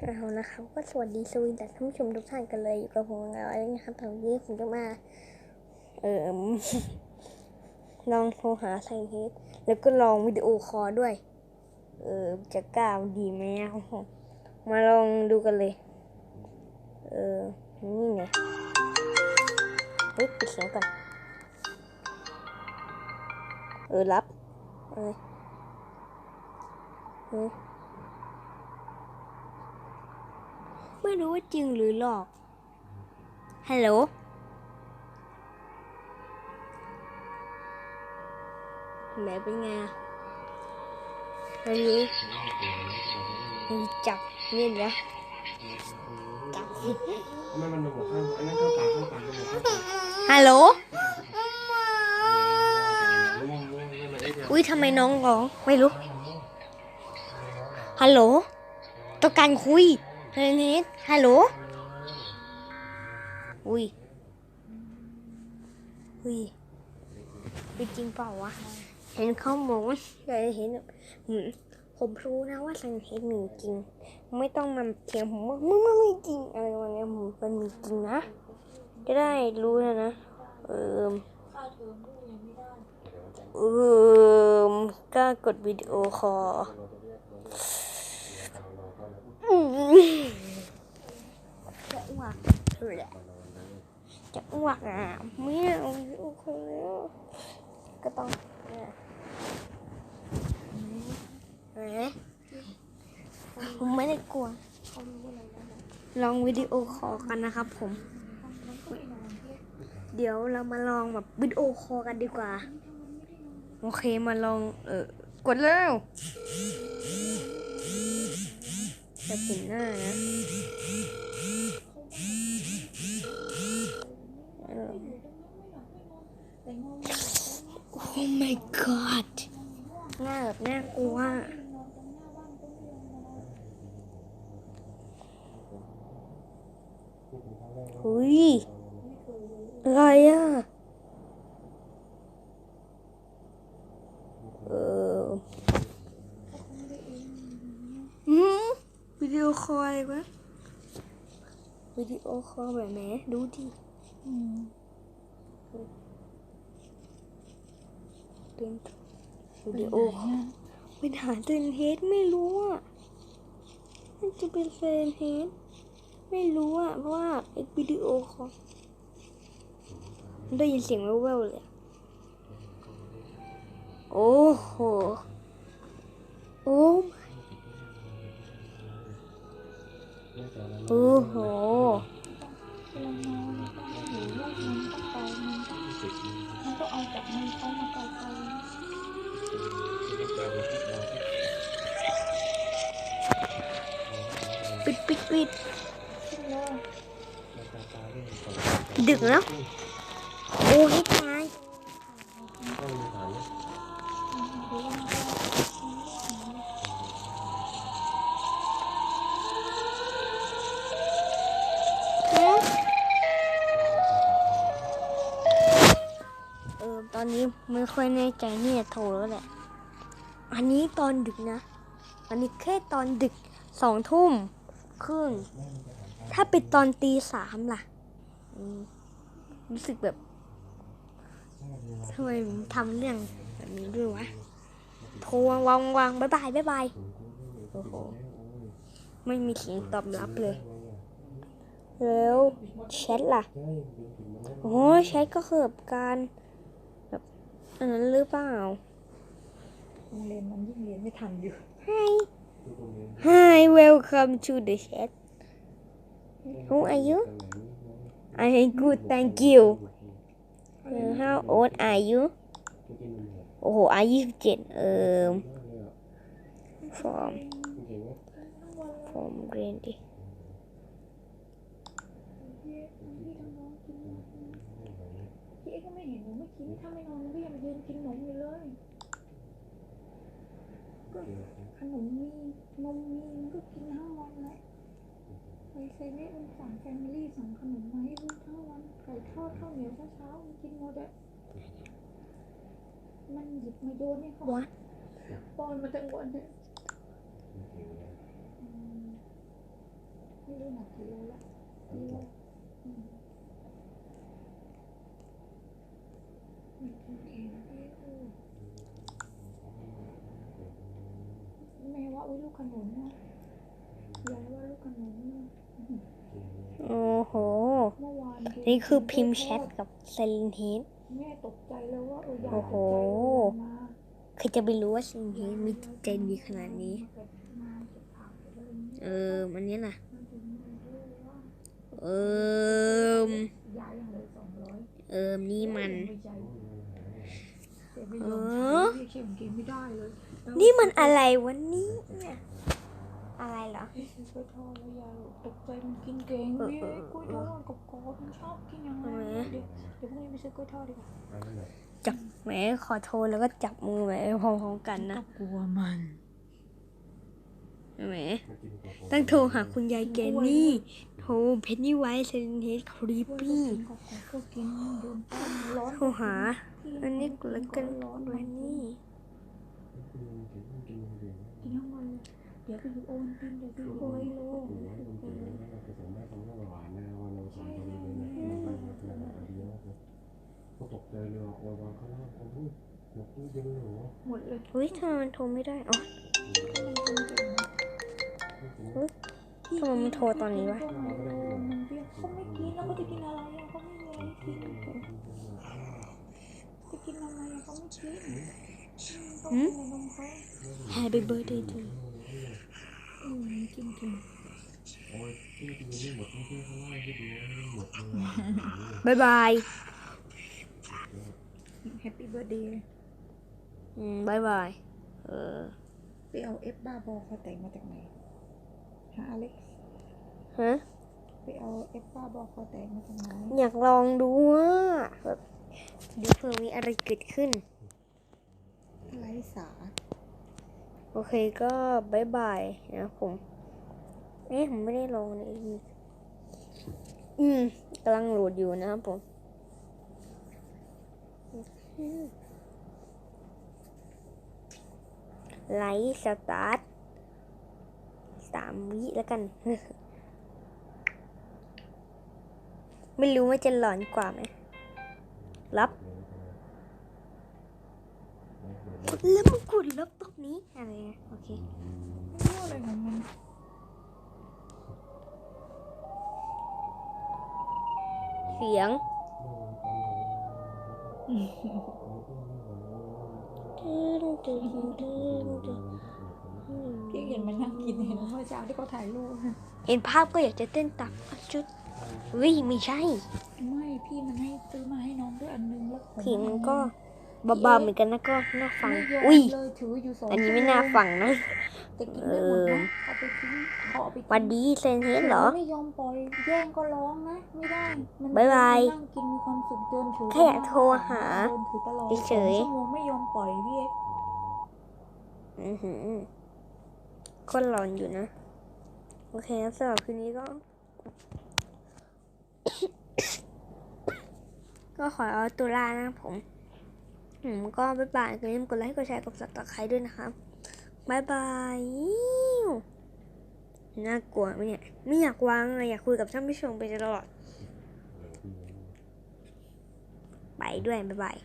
เอานะครับก็สวัสดีสวีดัสท่านผู้ชมทุกท่านกันเลยอยู่กับผมเงาอะไรนะครับตอนนี้ผมจะมา เอ่อลองโทรหาไซเฮดแล้วก็ลองวิดีโอคอลด้วย เออจะกล้าดีไหมอะครับผมมาลองดูกันเลย เออนี่ไงปึ๊บปิดเสียงก่อนเออรับเออเออ ไม่รู้ว่าจริงหรือหลอก ฮัลโหล แหมเป็นไงอะวันนี้มีจับนี่เดี๋ยวจับทำไมมันหมดข้างอันนั้นเข้าปากเข้าปากเข้าปากฮัลโหล อุ้ยทำไมน้องร้อง ไม่รู้ ฮัลโหลต้องการคุย เฮ้ยนิดฮัลโหล อุ้ย อุ้ยเป็นจริงเปล่าวะ เห็นเขาบอกว่าอยากเห็นผมรู้นะว่าสังเกตมีจริง ไม่ต้องมาเถียงผมว่ามึงไม่จริงอะไรประมาณนี้ผมมันมีจริงนะ จะได้รู้นะนะ เออเออก็กดวิดีโอคอลอืมจะอ้ว กเลยจะอ้วกอะไม่เอาวิดีโอคอลแล้วก็ต้องเนี่ยเห็นไหมผมไม่ได้กลัว ลองวิดีโอคอลกันนะครับผม เดี๋ยวเรามาลองแบบวิดีโอคอลกันดีกว่า โอเคมาลองเออกดแล้วจะเห็นหน้านะเออ Oh my god หน้าแบบน่ากลัวเฮ้ยอะไรอะ เอออืมวิดีโอคอลอะไรวะวิดีโอคอลแบบไหนดูดิ เป็นวิดีโอคอลเป็นหาเซนเฮดไม่รู้อะมันจะเป็นเซนเฮดไม่รู้อะเพราะว่าไอ้วิดีโอคอลได้ยินเสียงแว่วๆเลย โอ้โห โอ้โอ้โห ดึกแล้วโอ้ให้ตายเออตอนนี้ไม่ค่อยแน่ใจนี่โทรแล้วแหละ อันนี้ตอนดึกนะ อันนี้แค่ตอนดึกสองทุ่มครึ่งถ้าป็นตอนตีสามล่ะ รู้สึกแบบทำไมผมทำเรื่องแบบนี้ด้วยวะโทรวางวางวางบายบายบายบายโอ้โหไม่มีเสียงตอบรับเลย แล้วแชทล่ะ โอ้แชทก็คือแบบการแบบอันนั้นหรือเปล่าโรงเรียนมันยิ่งเรียนไม่ทันอยู่ Hi Hi welcome to the chat Who are you I am good thank you Uh, How old are you โอ้โหอายุสิบเจ็ดเอ่อ from from เรียนดิพี่เอ็กซ์ก็ ไม่เห็นหนูไม่กินถ้าไม่นอนก็ยังมายืนกินขนมอยู่เลยก็ขนมมีนมมีมันก็กินทั้งวันแหละไปเซเว่นมันสั่งแฟมิลี่สั่งขนมมาให้ลูกทั้งวันไก่ทอดข้าวเหนียวเช้าๆมันกินหมดอะมันหยิบมาโยนให้เขา What? ป้อนมาทั้งวันเนี่ยอืมไม่รู้หนักกี่โลละกิโลอืมไม่กินเองพี่เออแม่ว่าอุ้ยลูกขนุนนะยายว่าลูกขนุนนะ โอ้โห เมื่อวา นดูนี่คือพิมพ์แชทกับเซเลนเฮดแม่ตกใจเลยว่าเออยายโอ้โหตกใจเลยมาใครจะไปรู้ว่าเซเลนเฮดมีจิตใจดีขนาดนี้มาเก็บผักอะไรอย่างเงี้ยเออมันนี้น่ะมันถึงมาด้วยว่าเออยายยังเหลยสองร้อยเออนี่มันไม่ใจแต่ไม่เอยอมอใช้เข็มกินไม่ได้เลยนี่มันอะไรวันนี้เนี่ย อะไรเหรอ กล้ วยทอดแล้วยายตกใจมันกินเก่งเออพี่เออกล้วยทอดกับกรอบๆมันชอบกินอย่างนั้นทำไมเดี๋ยวเดี๋ยวพรุ่งนี้ไปซื้อกล้วยทอดดีกว่าจับแหมขอโทษแล้วก็จับมือแหมพร้อมๆกันนะกลัวมันแหมต้องโทรหาคุณยายแกนี่โทรเพนนี่ไวท์เซนเฮดครีปปี้กรอบๆก็กินโดนต้มร้อนโทรหาอันนี้แล้วกันร้อนแวนนี่ กินทั้งวันเลยเดี๋ยวไปอยู่โอนตินเดี๋ยวไปอยู่โอยโลก็ตกใจเลยอะวางข้างล่างโอ้โหหมดย็นเหรอหมดเลยเฮ้ยทำไมมันโทรไม่ได้อ๋อมันกินเก่งนะทำไมมันโทรตอนนี้วะเขาไม่กินแล้วก็จะกินอะไรอะเขาไม่มีอะไรกินจะกินอะไรอะเขาไม่กินต้องกินนมเขา Happy birthday to you อืมกินกินโอ้ยตู้เย็นไม่หมดตู้เย็นข้างล่างที่ดูไม่หมดเลยบายบายแฮปปี้เบิร์ดเดย์อืมบายบาย เออไปเอาเอฟบ้าบอเขาแต่งมาจากไหนฮะอเล็กฮะไปเอาเอฟบ้าบอเขาแต่งมาจากไหนอยากลองดูว่าแบบเดี๋ยวเผื่อมีอะไรเกิดขึ้นไรสา โอเคก็บายบายนะผมเอ๊ะผมไม่ได้ลองเลยอืมกำลังโหลดอยู่นะครับผมไลท์สตาร์ทสามวิแล้วกัน ไม่รู้ว่าจะหลอนกว่าไหมรับ แล้วมันกดรับตรงนี้อะไรนะโอเคไม่รู้อะไรของมันเสียงพี่เห็นมันนั่งกินเห็นเมื่อเช้าที่เขาถ่ายรูปเห็นภาพก็อยากจะเต้นตามชุดวิไม่ใช่ ไม่พี่มันให้ซื้อมาให้น้องด้วยอันนึงแล้วผมผีมันก็เบาๆเหมือนกันนะก็น่าฟังไม่ยอมอุ้ยเลยถืออยู่สองอันนี้ไม่น่าฟังนะแต่กินได้หมดนะเอาไปทิ้งเขาเอาไปทิ้งหวันดีเซนเฮดเหรอ ไม่ยอมปล่อย แย่งก็ร้องนะ ไม่ได้ มันบ๊ายบายนั่งกินมีความสุขเดินถือแค่อยากโทรหาเดินถือตลอดเฉยๆสองชั่วโมงไม่ยอมปล่อยพี่เอ็กซ์อือหือคนหลอนอยู่นะ โอเคนะสำหรับคืนนี้ก็ ก็ขอเอาตัวลานะครับผม ผมก็บ๊ายบายอย่าลืมกดไลค์กดแชร์กดสับตะไคร้ด้วยนะครับบ๊ายบายน่ากลัวไหมเนี่ยไม่อยากวางเลยอยากคุยกับท่านผู้ชมไปตลอด ไปด้วยบ๊ายบาย